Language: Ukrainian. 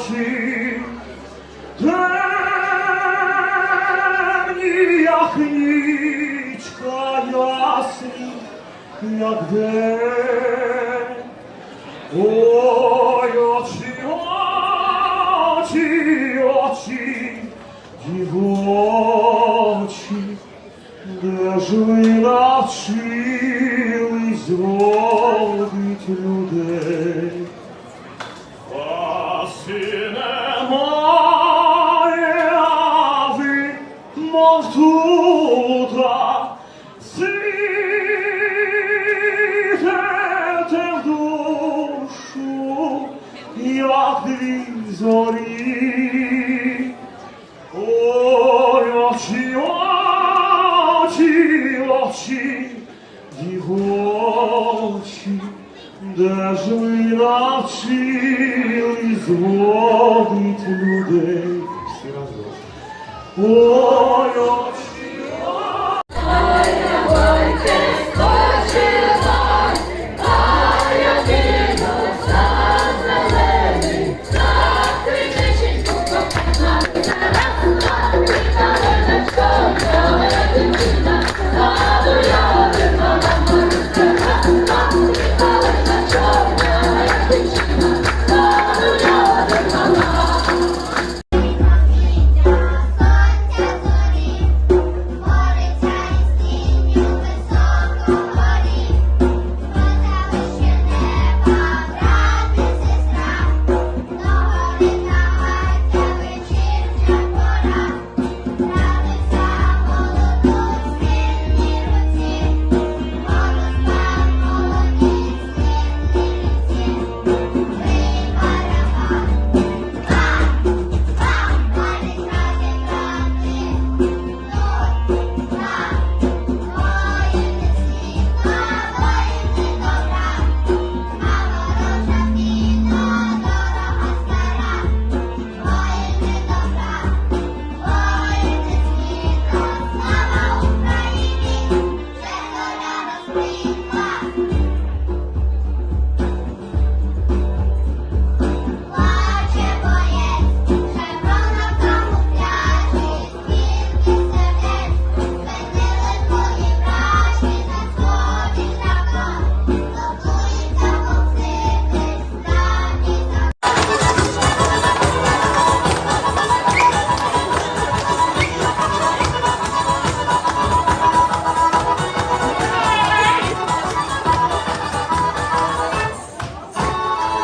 очі, темні, як нічка, ясні, як день. Ой, очі, очі, очі, дівочі, де ж ви навчились зводить людей? Мов тута, світете в душу, як дві зорі. Ой, очі, очі, очі, дівочі, де ж ви навчили зводить людей? Всі разом. Ой, очі,